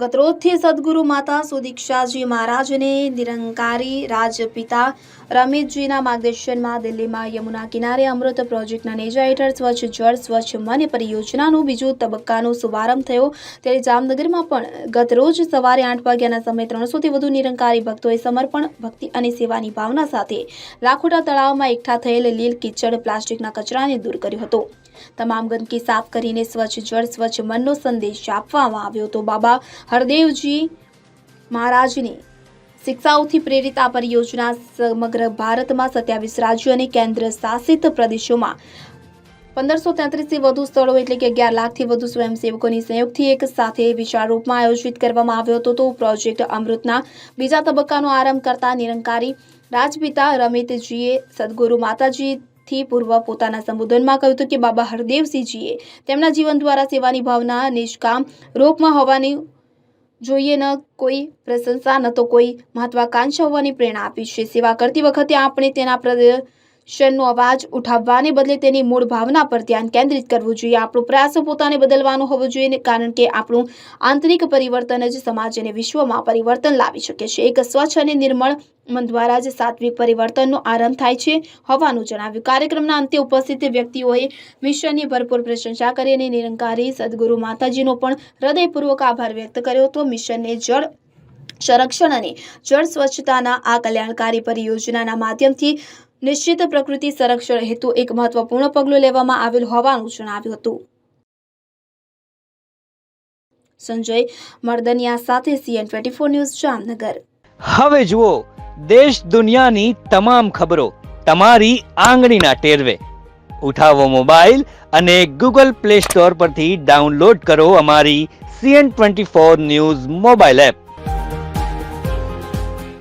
ગતરોજથી સદગુરુ માતા સુદીક્ષાજી મહારાજને નિરંકારી રાજપિતા રમેશજીના માર્ગદર્શનમાં દિલ્હીમાં યમુના કિનારે અમૃત પ્રોજેક્ટના નેજા હેઠળ સ્વચ્છ જળ, સ્વચ્છ મન પરિયોજનાનું બીજું તબક્કાનો શુભારંભ થયો. ત્યારે જામનગરમાં પણ ગતરોજ સવારે આઠ વાગ્યાના સમયે ત્રણસોથી વધુ નિરંકારી ભક્તોએ સમર્પણ, ભક્તિ અને સેવાની ભાવના સાથે લાખોટા તળાવમાં એકઠા થયેલ લીલ કિચડ પ્લાસ્ટિકના કચરાને દૂર કર્યો હતો. તમામ ગંદકી સાફ કરીને સ્વચ્છ જળ, સ્વચ્છ મનનો સંદેશ આપવામાં આવ્યો હતો. બાબા હરદેવજી મહારાજની શિક્ષાઓથી પ્રેરિત આ પરિયોજના સમગ્ર ભારતમાં સત્યાવીસ રાજ્યો અને કેન્દ્ર શાસિત પ્રદેશોમાં પંદરસો તેત્રીસથી વધુ સ્થળો એટલે કે અગિયાર લાખથી વધુ સ્વયંસેવકોની સંયોગથી એક સાથે વિશાળ રૂપમાં આયોજિત કરવામાં આવ્યો હતો તો પ્રોજેક્ટ અમૃતના બીજા તબક્કાનો આરંભ કરતા નિરંકારી રાજપિતા રમિતજીએ સદગુરુ માતાજીથી પૂર્વ પોતાના સંબોધનમાં કહ્યું હતું કે બાબા હરદેવસિંહજીએ તેમના જીવન દ્વારા સેવાની ભાવના નિષ્કામ રૂપમાં હોવાની જોઈએ ન કોઈ પ્રશંસા, ન તો કોઈ મહત્વાકાંક્ષા હોવાની પ્રેરણા આપી છે. સેવા કરતી વખતે આપણે તેના પ્રદર્શનનો અવાજ ઉઠાવવાને બદલે તેની મૂળ ભાવના પર ધ્યાન કેન્દ્રિત કરવું જોઈએ. આપણો પ્રયાસ પોતાને બદલવાનો હોવો જોઈએ કારણ કે આપણું આંતરિક પરિવર્તન જ સમાજ અને વિશ્વમાં પરિવર્તન લાવી શકે છે. એક સ્વચ્છ અને નિર્મળ મન દ્વારા જ સાત્વિક પરિવર્તનનો આરંભ થાય છે હોવાનું જણાવ્યું. કાર્યક્રમના અંતે ઉપસ્થિત વ્યક્તિઓએ મિશનની ભરપૂર પ્રશંસા કરી અને નિરંકારી સદગુરુ માતાજીનો પણ હૃદયપૂર્વક આભાર વ્યક્ત કર્યો હતો. મિશનને જળ સંરક્ષણ અને જળ સ્વચ્છતાના આ કલ્યાણકારી પરિયોજનાના માધ્યમથી નિશ્ચિત પ્રકૃતિ સંરક્ષણ હેતુ એક મહત્વપૂર્ણ પગલું લેવામાં આવેલ હોવાનું જણાવ્યું હતું. સંજય મર્દનિયા સાથે CN twenty four news Jamnagar. હવે જુઓ, દેશ દુનિયાની તમામ ખબરો તમારી આંગળીના ટેરવે. ઉઠાવો મોબાઈલ અને ગૂગલ પ્લે સ્ટોર પરથી ડાઉનલોડ કરો અમારી CN twenty four news mobile app.